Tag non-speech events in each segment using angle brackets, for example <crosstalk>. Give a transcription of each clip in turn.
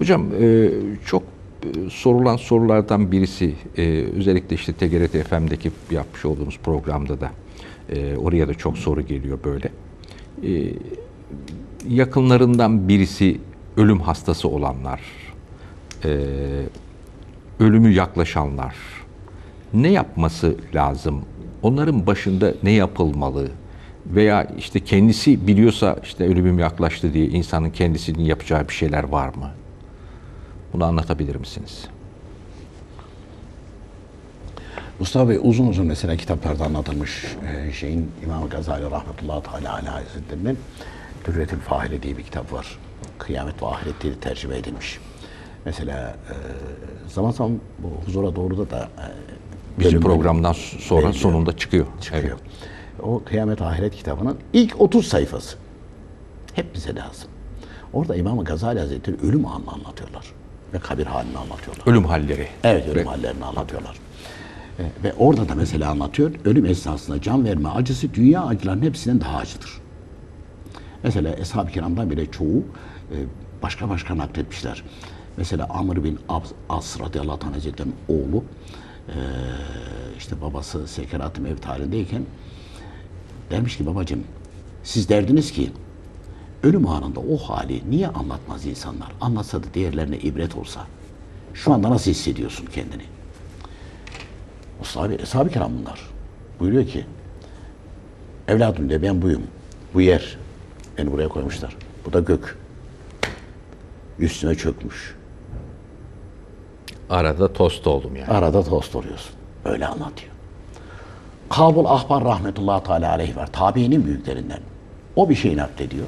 Hocam e, çok e, sorulan sorulardan birisi e, özellikle işte TGRT FM'deki yapmış olduğumuz programda da oraya da çok soru geliyor böyle. Yakınlarından birisi ölüm hastası olanlar, ölümü yaklaşanlar ne yapması lazım? Onların başında ne yapılmalı? Veya işte kendisi biliyorsa işte ölümüm yaklaştı diye insanın kendisinin yapacağı bir şeyler var mı? Bunu anlatabilir misiniz? Mustafa Bey uzun uzun mesela kitaplarda anlatılmış e, şeyin İmam Gazali rahmetullahi teala aleyhi hazretlerinin Dürretül Fahire diye bir kitap var. Kıyamet ve ahiret diye tercüme edilmiş. Mesela e, zaman zaman bu huzura doğru da da e, Bizim programdan sonra veriliyor. sonunda çıkıyor. çıkıyor. Evet. O Kıyamet Ahiret kitabının ilk 30 sayfası. Hep bize lazım. Orada İmam Gazali Hazretleri ölüm anını anlatıyorlar. Ve kabir halini anlatıyorlar. Ölüm halleri. Evet ölüm Ve- hallerini anlatıyorlar. E, ve orada da mesela anlatıyor. Ölüm esnasında can verme acısı dünya acılarının hepsinden daha acıdır. Mesela Eshab-ı Kiram'dan bile çoğu e, başka başka nakletmişler. Mesela Amr bin Abs, As radıyallahu anh hazretlerinin oğlu e, işte babası sekerat-ı mevt halindeyken dermiş ki babacığım siz derdiniz ki ölüm anında o hali niye anlatmaz insanlar? Anlatsa da diğerlerine ibret olsa. Şu anda nasıl hissediyorsun kendini? Mustafa Bey, Eshab-ı Kiram bunlar. Buyuruyor ki, evladım de ben buyum. Bu yer. Beni buraya koymuşlar. Bu da gök. Üstüme çökmüş. Arada tost oldum yani. Arada tost oluyorsun. Öyle anlatıyor. Kabul Ahbar rahmetullahi teala aleyhi var. Tabiinin büyüklerinden. O bir şey naklediyor.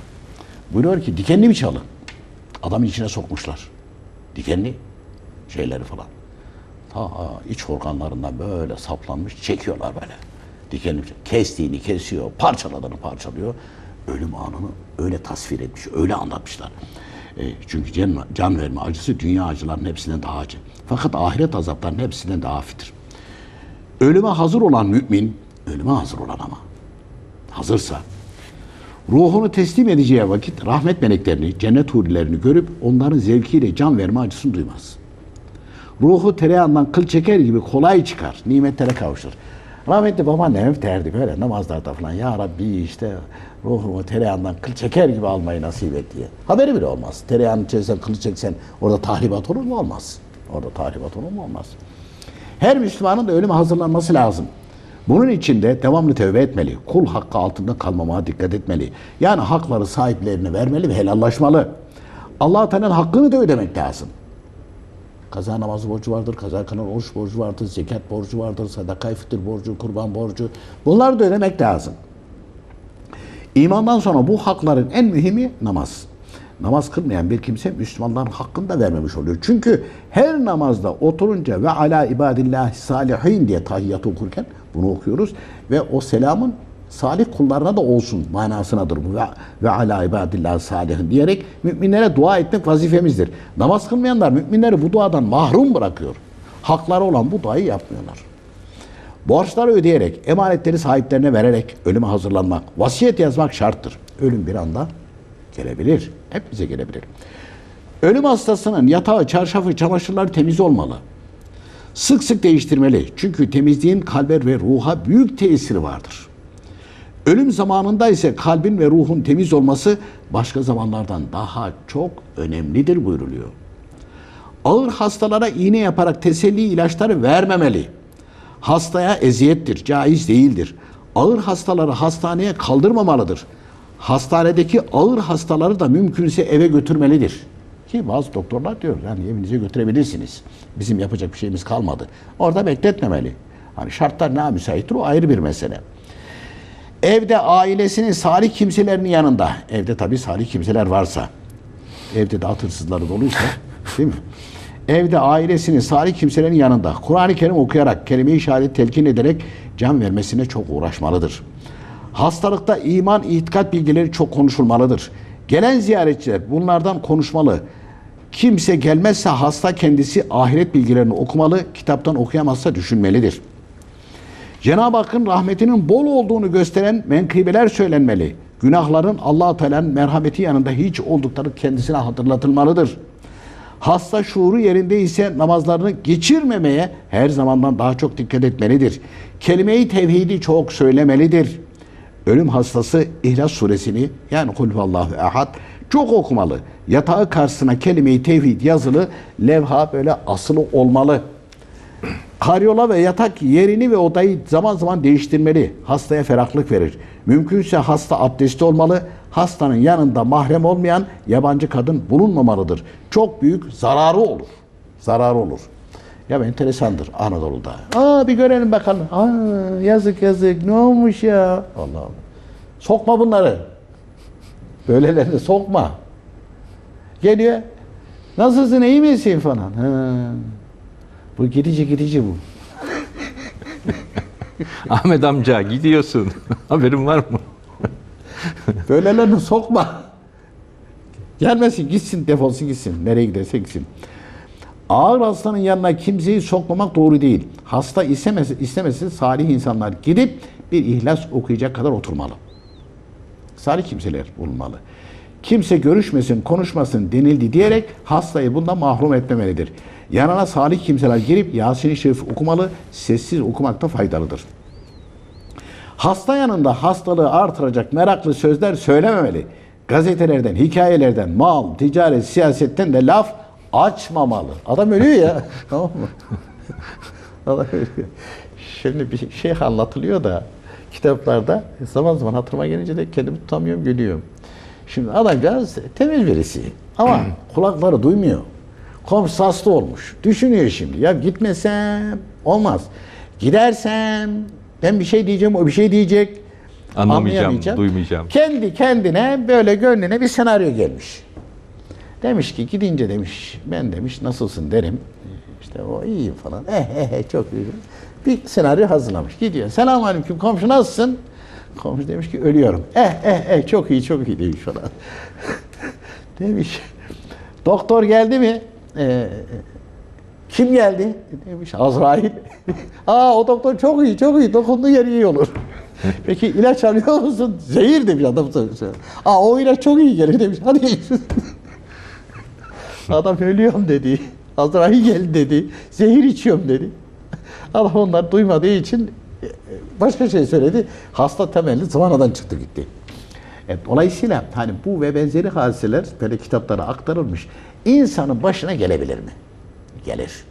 Buyuruyor ki dikenli bir çalı. Adamın içine sokmuşlar. Dikenli şeyleri falan. Ta iç organlarından böyle saplanmış çekiyorlar böyle. Dikenli bir şey. Kestiğini kesiyor, parçaladığını parçalıyor. Ölüm anını öyle tasvir etmiş, öyle anlatmışlar. E, çünkü can, can verme acısı dünya acılarının hepsinden daha acı. Fakat ahiret azaplarının hepsinden daha hafiftir. Ölüme hazır olan mümin, ölüme hazır olan ama hazırsa ruhunu teslim edeceği vakit rahmet meleklerini, cennet hurilerini görüp onların zevkiyle can verme acısını duymaz. Ruhu tereyağından kıl çeker gibi kolay çıkar, nimetlere kavuşur. Rahmetli babaannem hep derdi böyle namazlarda falan. Ya Rabbi işte ruhumu tereyağından kıl çeker gibi almayı nasip et diye. Haberi bile olmaz. Tereyağının içerisinden kıl çeksen orada tahribat olur mu? Olmaz. Orada tahribat olur mu? Olmaz. Her Müslümanın da ölüme hazırlanması lazım. Bunun için de devamlı tövbe etmeli. Kul hakkı altında kalmamaya dikkat etmeli. Yani hakları sahiplerine vermeli ve helallaşmalı. Allah Teala'nın hakkını da ödemek lazım. Kaza namazı borcu vardır, kaza kılan oruç borcu vardır, zekat borcu vardır, sadaka fıtır borcu, kurban borcu. Bunları da ödemek lazım. İmandan sonra bu hakların en mühimi namaz. Namaz kılmayan bir kimse Müslümanların hakkını da vermemiş oluyor. Çünkü her namazda oturunca ve ala ibadillahi salihin diye tahiyyatı okurken bunu okuyoruz ve o selamın salih kullarına da olsun manasınadır bu ve, ve ala ibadillahi salihin diyerek müminlere dua etmek vazifemizdir. Namaz kılmayanlar müminleri bu duadan mahrum bırakıyor. Hakları olan bu duayı yapmıyorlar. Borçları ödeyerek, emanetleri sahiplerine vererek ölüme hazırlanmak, vasiyet yazmak şarttır. Ölüm bir anda gelebilir. Hep bize gelebilir. Ölüm hastasının yatağı, çarşafı, çamaşırları temiz olmalı. Sık sık değiştirmeli. Çünkü temizliğin kalbe ve ruha büyük tesiri vardır. Ölüm zamanında ise kalbin ve ruhun temiz olması başka zamanlardan daha çok önemlidir buyruluyor. Ağır hastalara iğne yaparak teselli ilaçları vermemeli. Hastaya eziyettir, caiz değildir. Ağır hastaları hastaneye kaldırmamalıdır. Hastanedeki ağır hastaları da mümkünse eve götürmelidir. Ki bazı doktorlar diyor yani evinize götürebilirsiniz. Bizim yapacak bir şeyimiz kalmadı. Orada bekletmemeli. Hani şartlar ne müsaittir o ayrı bir mesele. Evde ailesinin salih kimselerinin yanında, evde tabii salih kimseler varsa, Evde de at hırsızları doluysa <laughs> değil mi? Evde ailesinin salih kimselerin yanında Kur'an-ı Kerim okuyarak, kelime-i şehadet telkin ederek can vermesine çok uğraşmalıdır. Hastalıkta iman, itikat bilgileri çok konuşulmalıdır. Gelen ziyaretçiler bunlardan konuşmalı. Kimse gelmezse hasta kendisi ahiret bilgilerini okumalı, kitaptan okuyamazsa düşünmelidir. Cenab-ı Hakk'ın rahmetinin bol olduğunu gösteren menkıbeler söylenmeli. Günahların allah Teala'nın merhameti yanında hiç oldukları kendisine hatırlatılmalıdır. Hasta şuuru yerinde ise namazlarını geçirmemeye her zamandan daha çok dikkat etmelidir. Kelime-i tevhidi çok söylemelidir. Ölüm hastası İhlas suresini yani Kul huvallahu ehad çok okumalı. Yatağı karşısına kelime-i tevhid yazılı levha böyle asılı olmalı. Karyola ve yatak yerini ve odayı zaman zaman değiştirmeli. Hastaya ferahlık verir. Mümkünse hasta abdestli olmalı. Hastanın yanında mahrem olmayan yabancı kadın bulunmamalıdır. Çok büyük zararı olur. Zararı olur. Ya enteresandır Anadolu'da. Aa bir görelim bakalım. Aa yazık yazık ne olmuş ya? Allah Allah. Sokma bunları. Böylelerini sokma. Geliyor. Nasılsın iyi misin falan. Ha. Bu gidici gidici bu. <laughs> Ahmet amca gidiyorsun. <laughs> Haberin var mı? <laughs> Böylelerini sokma. Gelmesin gitsin defolsun gitsin. Nereye giderse gitsin. Ağır hastanın yanına kimseyi sokmamak doğru değil. Hasta istemesi, istemesi salih insanlar gidip bir ihlas okuyacak kadar oturmalı. Salih kimseler bulunmalı. Kimse görüşmesin, konuşmasın denildi diyerek hastayı bundan mahrum etmemelidir. Yanına salih kimseler girip Yasin-i Şerif okumalı, sessiz okumakta faydalıdır. Hasta yanında hastalığı artıracak meraklı sözler söylememeli. Gazetelerden, hikayelerden, mal, ticaret, siyasetten de laf açmamalı. Adam ölüyor ya. <laughs> tamam mı? Adam ölüyor. Şimdi bir şey anlatılıyor da kitaplarda zaman zaman hatırıma gelince de kendimi tutamıyorum, gülüyorum. Şimdi adamcağız temiz birisi ama kulakları duymuyor. Komşusu hasta olmuş. Düşünüyor şimdi. Ya gitmesem olmaz. Gidersem ben bir şey diyeceğim, o bir şey diyecek. Anlamayacağım, duymayacağım. Kendi kendine böyle gönlüne bir senaryo gelmiş. Demiş ki gidince demiş ben demiş nasılsın derim. İşte o iyiyim falan. Eh eh eh çok iyiyim. Bir senaryo hazırlamış. Gidiyor. Selamun aleyküm komşu nasılsın? Komşu demiş ki ölüyorum. Eh eh eh çok iyi çok iyi demiş falan. <laughs> demiş. Doktor geldi mi? Ee, kim geldi? Demiş Azrail. <laughs> Aa o doktor çok iyi çok iyi. Dokunduğu yer iyi olur. <laughs> Peki ilaç alıyor musun? Zehir demiş adam. Aa o ilaç çok iyi gelir demiş. Hadi Adam ölüyorum dedi. Azrail geldi dedi. Zehir içiyorum dedi. Adam onlar duymadığı için başka şey söyledi. Hasta temelli zıvanadan çıktı gitti. E, dolayısıyla hani bu ve benzeri hadiseler böyle kitaplara aktarılmış. İnsanın başına gelebilir mi? Gelir.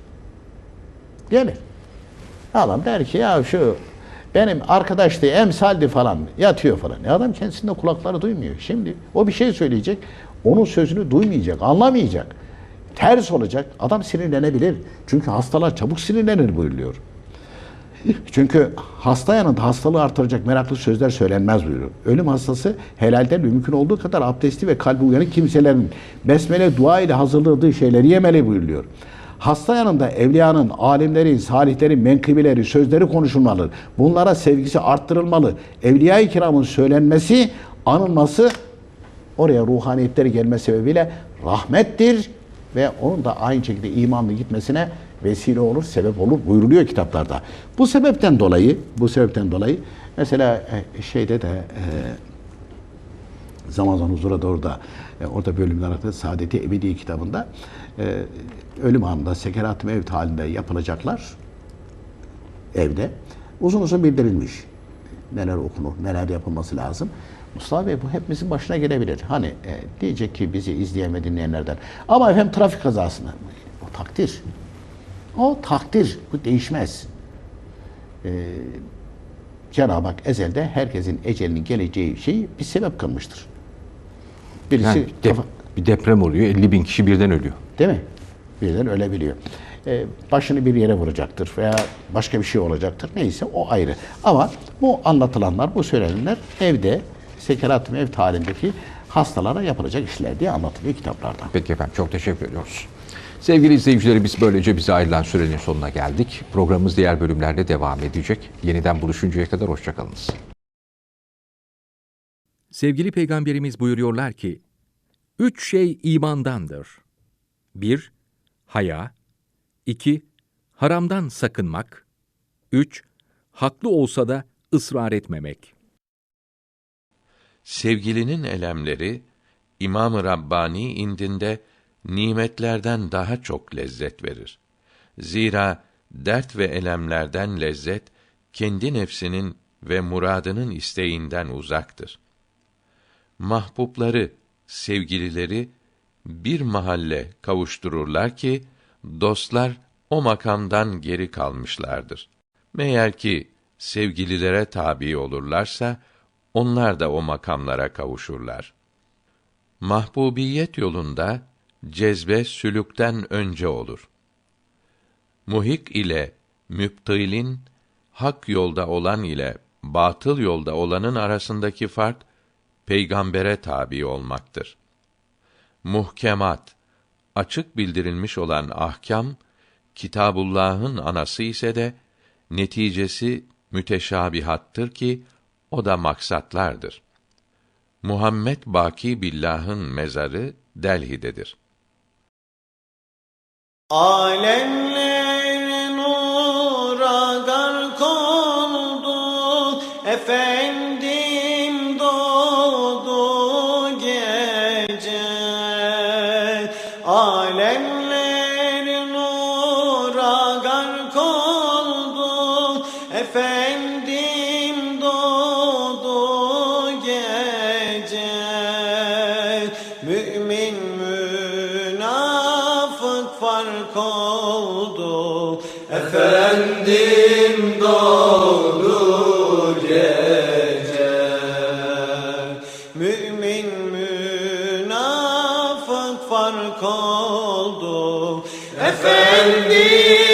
Gelir. Adam der ki ya şu benim arkadaştı, emsaldi falan yatıyor falan. E adam kendisinde kulakları duymuyor. Şimdi o bir şey söyleyecek. Onun sözünü duymayacak, anlamayacak. Ters olacak. Adam sinirlenebilir. Çünkü hastalar çabuk sinirlenir buyuruyor. Çünkü hasta yanında hastalığı artıracak meraklı sözler söylenmez buyuruyor. Ölüm hastası helalden mümkün olduğu kadar abdestli ve kalbi uyanık kimselerin besmele dua ile hazırladığı şeyleri yemeli buyuruyor. Hasta yanında evliyanın, alimlerin, salihlerin menkıbeleri, sözleri konuşulmalı. Bunlara sevgisi arttırılmalı. Evliya-i kiramın söylenmesi, anılması oraya ruhaniyetleri gelme sebebiyle rahmettir ve onun da aynı şekilde imanlı gitmesine vesile olur, sebep olur buyuruluyor kitaplarda. Bu sebepten dolayı, bu sebepten dolayı mesela e, şeyde de e, zaman zaman huzura doğru da e, orada bölümler arasında Saadeti Ebedi kitabında e, ölüm anında sekerat mevt halinde yapılacaklar evde uzun uzun bildirilmiş. Neler okunur, neler yapılması lazım. Mustafa Bey bu hepimizin başına gelebilir. Hani e, diyecek ki bizi izleyen ve dinleyenlerden. Ama efendim trafik kazasına. O takdir. O takdir. Bu değişmez. Ee, Cenab-ı Hak ezelde herkesin ecelinin geleceği şeyi bir sebep kılmıştır. Birisi Yani de- kafa- bir deprem oluyor, 50 bin kişi birden ölüyor. Değil mi? Birden ölebiliyor. Ee, başını bir yere vuracaktır veya başka bir şey olacaktır. Neyse o ayrı. Ama bu anlatılanlar, bu söylenenler evde sekerat ev halindeki hastalara yapılacak işler diye anlatılıyor kitaplarda. Peki efendim çok teşekkür ediyoruz. Sevgili izleyicilerimiz böylece bize ayrılan sürenin sonuna geldik. Programımız diğer bölümlerde devam edecek. Yeniden buluşuncaya kadar hoşçakalınız. Sevgili Peygamberimiz buyuruyorlar ki, Üç şey imandandır. 1- Haya 2- Haramdan sakınmak 3- Haklı olsa da ısrar etmemek. Sevgilinin elemleri İmam-ı Rabbani indinde nimetlerden daha çok lezzet verir. Zira dert ve elemlerden lezzet kendi nefsinin ve muradının isteğinden uzaktır. Mahbubları, sevgilileri bir mahalle kavuştururlar ki dostlar o makamdan geri kalmışlardır. Meğer ki sevgililere tabi olurlarsa onlar da o makamlara kavuşurlar. Mahbubiyet yolunda cezbe sülükten önce olur. Muhik ile müptilin hak yolda olan ile batıl yolda olanın arasındaki fark peygambere tabi olmaktır. Muhkemat açık bildirilmiş olan ahkam Kitabullah'ın anası ise de neticesi müteşabihattır ki o da maksatlardır. Muhammed Baki Billah'ın mezarı Delhi'dedir. Alemler nura gark oldu, efendim Efendim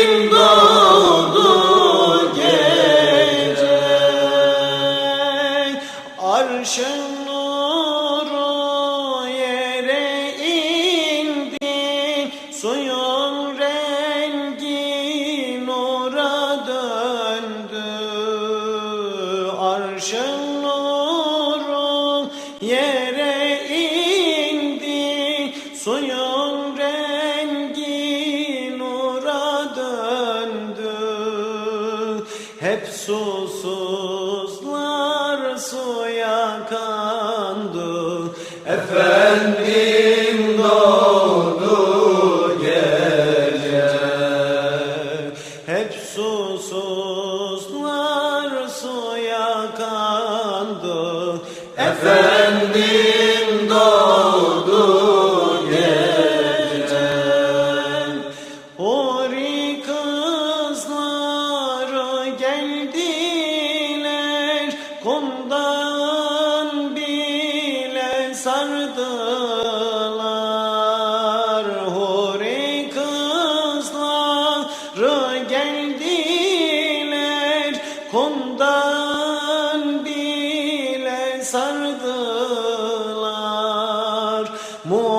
hep susuzlar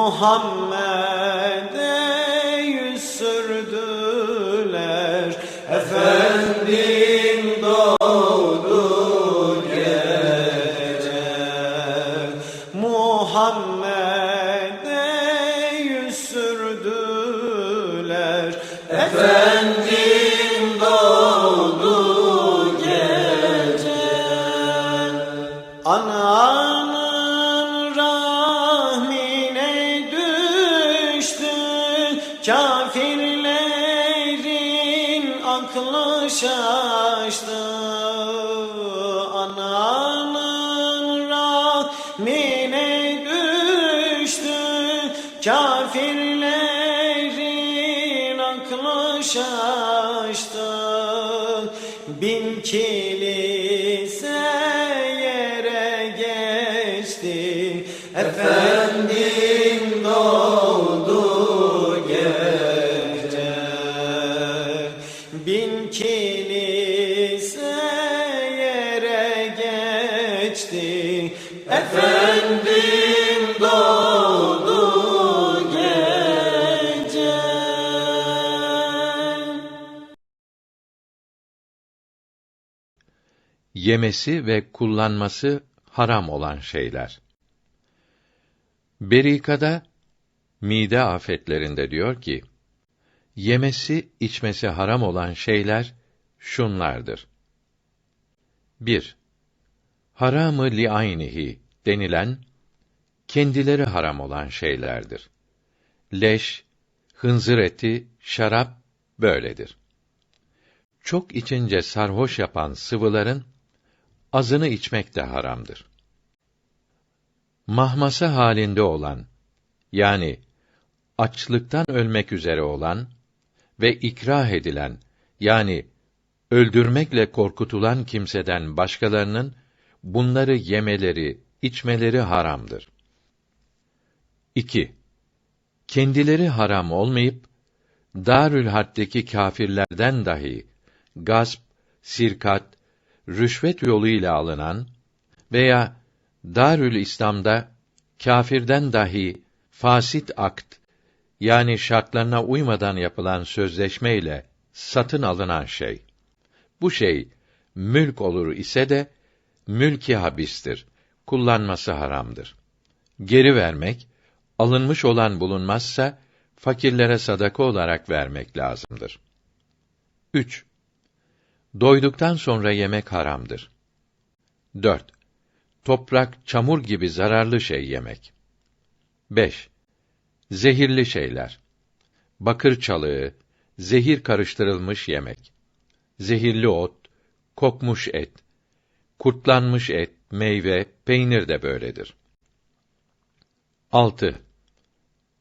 محمد Efendim doğdu gece. Bin kilise yere geçti. Efendim doğdu yemesi ve kullanması haram olan şeyler. Berikada mide afetlerinde diyor ki: Yemesi, içmesi haram olan şeyler şunlardır. 1. Haramı li aynihi denilen kendileri haram olan şeylerdir. Leş, hınzır eti, şarap böyledir. Çok içince sarhoş yapan sıvıların azını içmek de haramdır. Mahması halinde olan yani açlıktan ölmek üzere olan ve ikrah edilen yani öldürmekle korkutulan kimseden başkalarının bunları yemeleri, içmeleri haramdır. 2. Kendileri haram olmayıp Darül Harp'teki kâfirlerden dahi gasp, sirkat, rüşvet yoluyla alınan veya Darül İslam'da kâfirden dahi fasit akt yani şartlarına uymadan yapılan sözleşmeyle satın alınan şey. Bu şey mülk olur ise de mülki habistir. Kullanması haramdır. Geri vermek, alınmış olan bulunmazsa fakirlere sadaka olarak vermek lazımdır. 3. Doyduktan sonra yemek haramdır. 4. Toprak, çamur gibi zararlı şey yemek. 5. Zehirli şeyler. Bakır çalığı, zehir karıştırılmış yemek. Zehirli ot, kokmuş et, kurtlanmış et, meyve, peynir de böyledir. 6.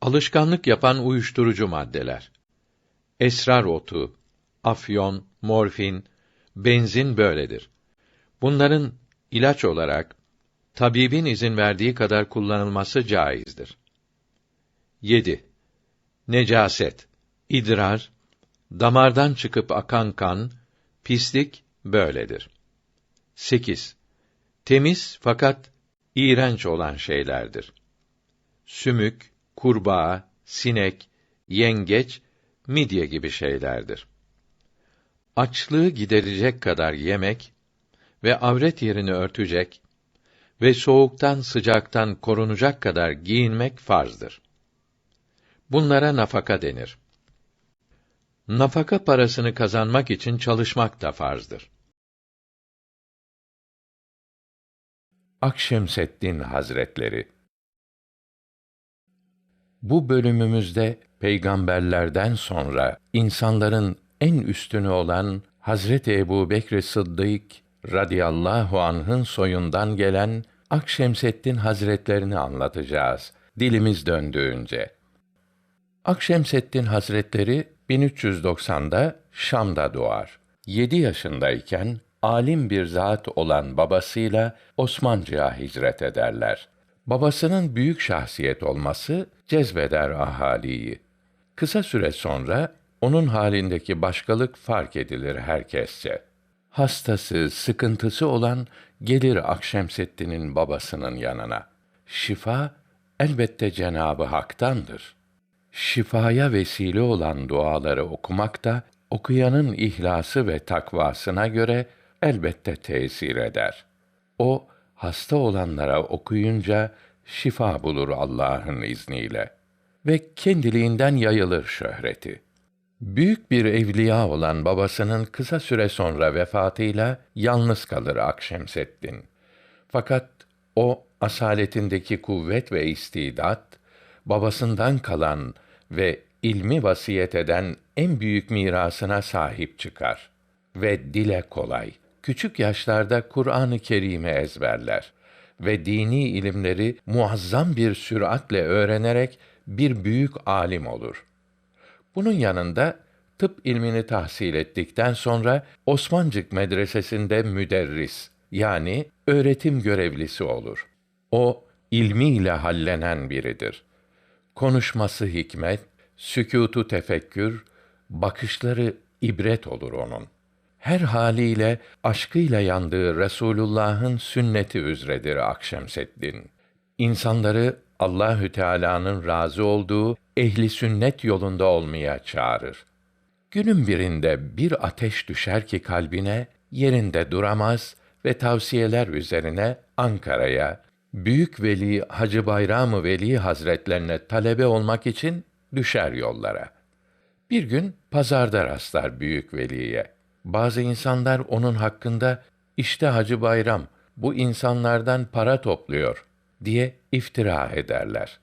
Alışkanlık yapan uyuşturucu maddeler. Esrar otu, afyon, morfin, benzin böyledir. Bunların ilaç olarak tabibin izin verdiği kadar kullanılması caizdir. 7. Necaset, idrar, damardan çıkıp akan kan, pislik böyledir. 8. Temiz fakat iğrenç olan şeylerdir. Sümük, kurbağa, sinek, yengeç, midye gibi şeylerdir. Açlığı giderecek kadar yemek ve avret yerini örtecek ve soğuktan sıcaktan korunacak kadar giyinmek farzdır. Bunlara nafaka denir. Nafaka parasını kazanmak için çalışmak da farzdır. Akşemseddin Hazretleri Bu bölümümüzde peygamberlerden sonra insanların en üstünü olan Hazreti Ebu Bekr Sıddık radıyallahu anh'ın soyundan gelen Akşemseddin Hazretlerini anlatacağız dilimiz döndüğünce. Akşemseddin Hazretleri 1390'da Şam'da doğar. 7 yaşındayken alim bir zat olan babasıyla Osmancık'a hicret ederler. Babasının büyük şahsiyet olması cezbeder ahaliyi. Kısa süre sonra onun halindeki başkalık fark edilir herkesçe. Hastası, sıkıntısı olan gelir Akşemseddin'in babasının yanına. Şifa elbette Cenabı Hak'tandır. Şifaya vesile olan duaları okumak da okuyanın ihlası ve takvasına göre elbette tesir eder. O hasta olanlara okuyunca şifa bulur Allah'ın izniyle ve kendiliğinden yayılır şöhreti. Büyük bir evliya olan babasının kısa süre sonra vefatıyla yalnız kalır Akşemseddin. Fakat o asaletindeki kuvvet ve istidat babasından kalan ve ilmi vasiyet eden en büyük mirasına sahip çıkar ve dile kolay. Küçük yaşlarda Kur'an-ı Kerim'i ezberler ve dini ilimleri muazzam bir süratle öğrenerek bir büyük alim olur. Bunun yanında tıp ilmini tahsil ettikten sonra Osmancık Medresesi'nde müderris yani öğretim görevlisi olur. O ilmiyle hallenen biridir. Konuşması hikmet, sükûtu tefekkür, bakışları ibret olur onun. Her haliyle aşkıyla yandığı Resulullah'ın sünneti üzredir Akşemseddin. İnsanları Allahü Teala'nın razı olduğu ehli sünnet yolunda olmaya çağırır. Günün birinde bir ateş düşer ki kalbine yerinde duramaz ve tavsiyeler üzerine Ankara'ya Büyük Veli Hacı Bayram-ı Veli Hazretlerine talebe olmak için düşer yollara. Bir gün pazarda rastlar Büyük Veli'ye. Bazı insanlar onun hakkında işte Hacı Bayram bu insanlardan para topluyor diye iftira ederler.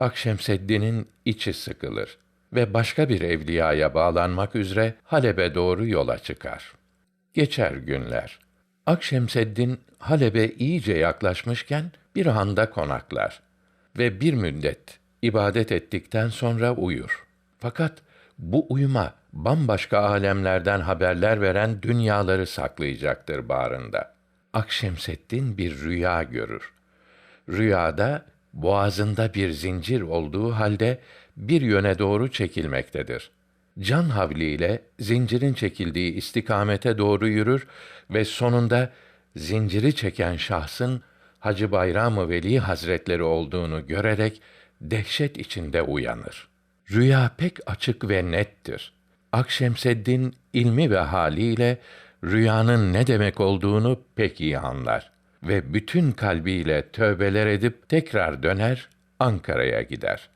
Akşemseddin'in içi sıkılır ve başka bir evliyaya bağlanmak üzere Halep'e doğru yola çıkar. Geçer günler. Akşemseddin Halep'e iyice yaklaşmışken bir handa konaklar ve bir müddet ibadet ettikten sonra uyur. Fakat bu uyuma bambaşka alemlerden haberler veren dünyaları saklayacaktır bağrında. Akşemseddin bir rüya görür. Rüyada boğazında bir zincir olduğu halde bir yöne doğru çekilmektedir. Can havliyle zincirin çekildiği istikamete doğru yürür ve sonunda zinciri çeken şahsın Hacı Bayram-ı Veli Hazretleri olduğunu görerek dehşet içinde uyanır. Rüya pek açık ve nettir. Akşemseddin ilmi ve haliyle rüyanın ne demek olduğunu pek iyi anlar ve bütün kalbiyle tövbeler edip tekrar döner Ankara'ya gider.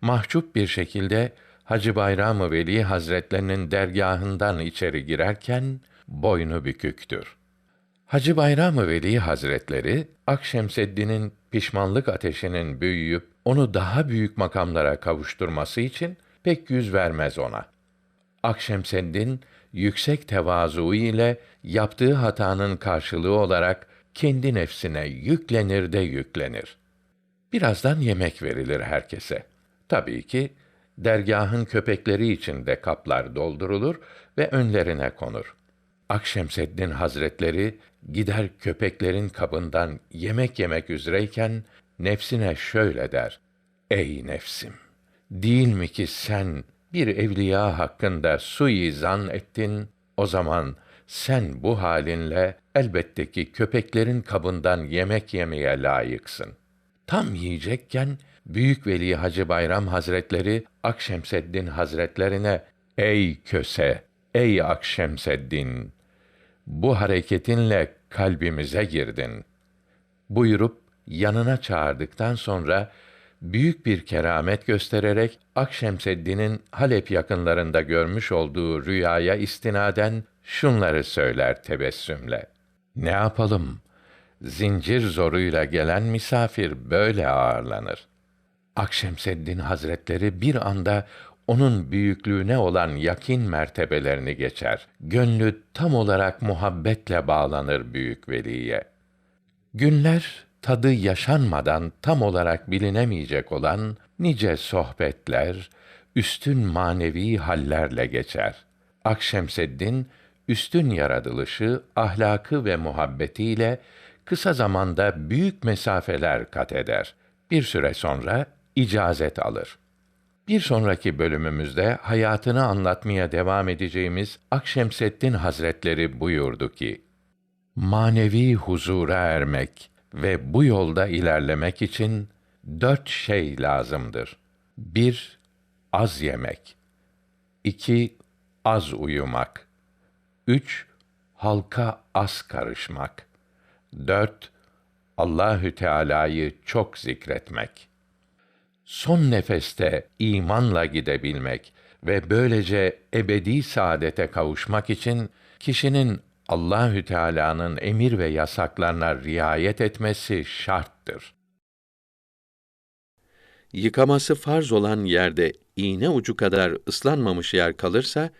Mahcup bir şekilde Hacı Bayram-ı Veli Hazretlerinin dergahından içeri girerken boynu büküktür. Hacı Bayram-ı Veli Hazretleri Akşemseddin'in pişmanlık ateşinin büyüyüp onu daha büyük makamlara kavuşturması için pek yüz vermez ona. Akşemseddin yüksek tevazu ile yaptığı hatanın karşılığı olarak kendi nefsine yüklenir de yüklenir. Birazdan yemek verilir herkese. Tabii ki dergahın köpekleri için de kaplar doldurulur ve önlerine konur. Akşemseddin Hazretleri gider köpeklerin kabından yemek yemek üzereyken nefsine şöyle der: Ey nefsim! Değil mi ki sen bir evliya hakkında suizan ettin? O zaman sen bu halinle elbette ki köpeklerin kabından yemek yemeye layıksın. Tam yiyecekken Büyük Veli Hacı Bayram Hazretleri Akşemseddin Hazretlerine ey köse, ey Akşemseddin bu hareketinle kalbimize girdin. Buyurup yanına çağırdıktan sonra büyük bir keramet göstererek Akşemseddin'in Halep yakınlarında görmüş olduğu rüyaya istinaden şunları söyler tebessümle. Ne yapalım? Zincir zoruyla gelen misafir böyle ağırlanır. Akşemseddin Hazretleri bir anda onun büyüklüğüne olan yakin mertebelerini geçer. Gönlü tam olarak muhabbetle bağlanır büyük veliye. Günler tadı yaşanmadan tam olarak bilinemeyecek olan nice sohbetler, üstün manevi hallerle geçer. Akşemseddin üstün yaratılışı, ahlakı ve muhabbetiyle kısa zamanda büyük mesafeler kat eder. Bir süre sonra icazet alır. Bir sonraki bölümümüzde hayatını anlatmaya devam edeceğimiz Akşemseddin Hazretleri buyurdu ki: Manevi huzura ermek ve bu yolda ilerlemek için dört şey lazımdır. Bir, az yemek. iki az uyumak. Üç, halka az karışmak. Dört, Allahü Teala'yı çok zikretmek. Son nefeste imanla gidebilmek ve böylece ebedi saadete kavuşmak için kişinin Allahü Teala'nın emir ve yasaklarına riayet etmesi şarttır. Yıkaması farz olan yerde iğne ucu kadar ıslanmamış yer kalırsa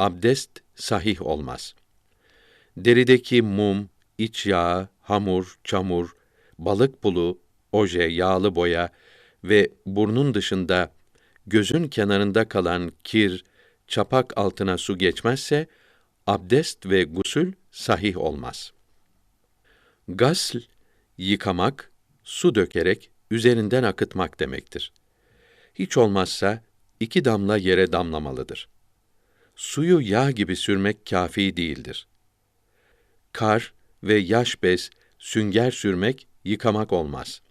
abdest sahih olmaz. Derideki mum, iç yağı, hamur, çamur, balık pulu, oje, yağlı boya ve burnun dışında gözün kenarında kalan kir, çapak altına su geçmezse abdest ve gusül sahih olmaz. Gasl yıkamak, su dökerek üzerinden akıtmak demektir. Hiç olmazsa iki damla yere damlamalıdır. Suyu yağ gibi sürmek kafi değildir. Kar ve yaş bez, sünger sürmek yıkamak olmaz.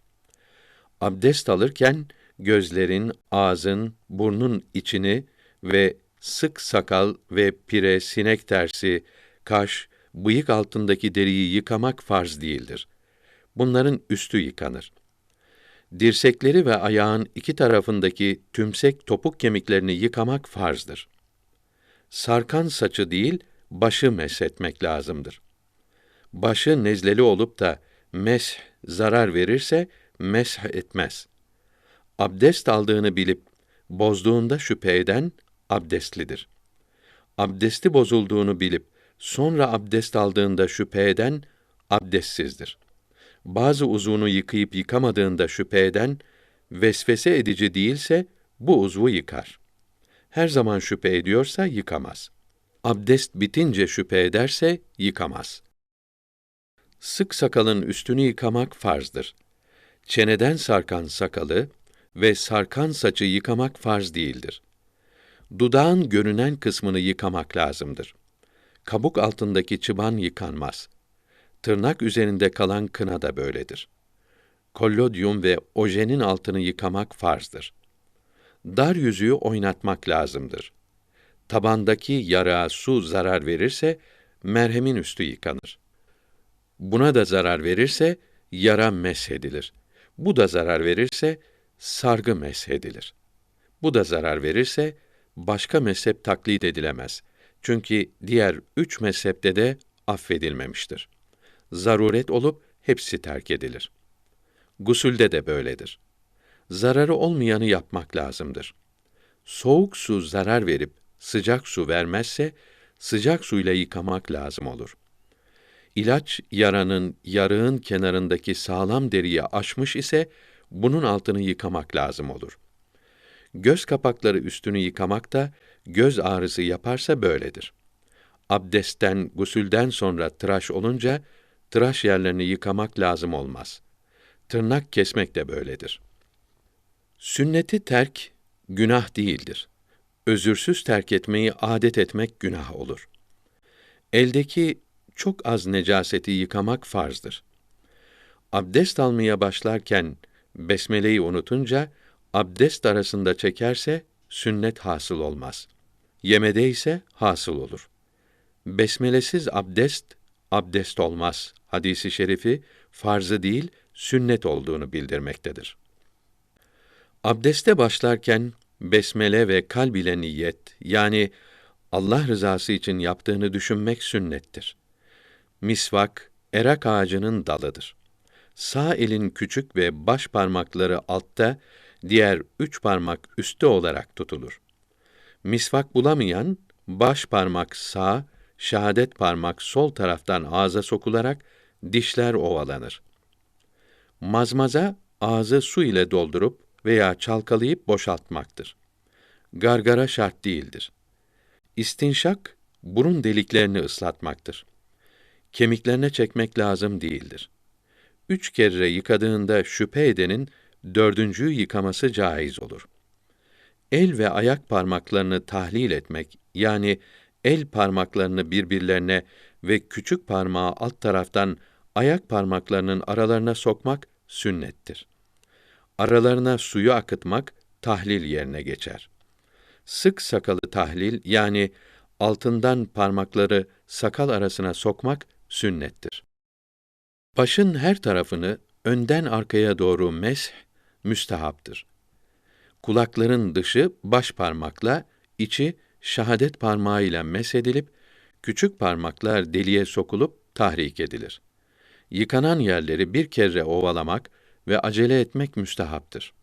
Abdest alırken gözlerin, ağzın, burnun içini ve sık sakal ve pire, sinek tersi, kaş, bıyık altındaki deriyi yıkamak farz değildir. Bunların üstü yıkanır. Dirsekleri ve ayağın iki tarafındaki tümsek topuk kemiklerini yıkamak farzdır. Sarkan saçı değil, başı meshetmek lazımdır. Başı nezleli olup da mesh zarar verirse mesh etmez. Abdest aldığını bilip bozduğunda şüphe eden abdestlidir. Abdesti bozulduğunu bilip sonra abdest aldığında şüphe eden abdestsizdir. Bazı uzvunu yıkayıp yıkamadığında şüphe eden vesvese edici değilse bu uzvu yıkar. Her zaman şüphe ediyorsa yıkamaz. Abdest bitince şüphe ederse yıkamaz. Sık sakalın üstünü yıkamak farzdır. Çeneden sarkan sakalı ve sarkan saçı yıkamak farz değildir. Dudağın görünen kısmını yıkamak lazımdır. Kabuk altındaki çıban yıkanmaz. Tırnak üzerinde kalan kına da böyledir. Kollodyum ve ojenin altını yıkamak farzdır. Dar yüzüğü oynatmak lazımdır. Tabandaki yarağa su zarar verirse merhemin üstü yıkanır. Buna da zarar verirse yara meshedilir. Bu da zarar verirse sargı meshedilir. Bu da zarar verirse başka mezhep taklit edilemez. Çünkü diğer üç mezhepte de affedilmemiştir. Zaruret olup hepsi terk edilir. Gusülde de böyledir. Zararı olmayanı yapmak lazımdır. Soğuk su zarar verip sıcak su vermezse sıcak suyla yıkamak lazım olur. İlaç yaranın yarığın kenarındaki sağlam deriyi aşmış ise bunun altını yıkamak lazım olur. Göz kapakları üstünü yıkamak da göz ağrısı yaparsa böyledir. Abdestten, gusülden sonra tıraş olunca tıraş yerlerini yıkamak lazım olmaz. Tırnak kesmek de böyledir. Sünneti terk günah değildir. Özürsüz terk etmeyi adet etmek günah olur. Eldeki çok az necaseti yıkamak farzdır. Abdest almaya başlarken besmeleyi unutunca abdest arasında çekerse sünnet hasıl olmaz. Yemede ise hasıl olur. Besmelesiz abdest abdest olmaz. Hadisi şerifi farzı değil sünnet olduğunu bildirmektedir. Abdeste başlarken besmele ve kalb ile niyet yani Allah rızası için yaptığını düşünmek sünnettir. Misvak erak ağacının dalıdır. Sağ elin küçük ve baş parmakları altta, diğer üç parmak üstte olarak tutulur. Misvak bulamayan, baş parmak sağ, şehadet parmak sol taraftan ağza sokularak dişler ovalanır. Mazmaza, ağzı su ile doldurup veya çalkalayıp boşaltmaktır. Gargara şart değildir. İstinşak, burun deliklerini ıslatmaktır. Kemiklerine çekmek lazım değildir. Üç kere yıkadığında şüphe edenin dördüncüyü yıkaması caiz olur. El ve ayak parmaklarını tahlil etmek, yani el parmaklarını birbirlerine ve küçük parmağı alt taraftan ayak parmaklarının aralarına sokmak sünnettir. Aralarına suyu akıtmak tahlil yerine geçer. Sık sakalı tahlil yani altından parmakları sakal arasına sokmak sünnettir. Başın her tarafını önden arkaya doğru mesh müstehaptır. Kulakların dışı baş parmakla, içi şahadet parmağıyla mesedilip küçük parmaklar deliğe sokulup tahrik edilir. Yıkanan yerleri bir kere ovalamak ve acele etmek müstehaptır.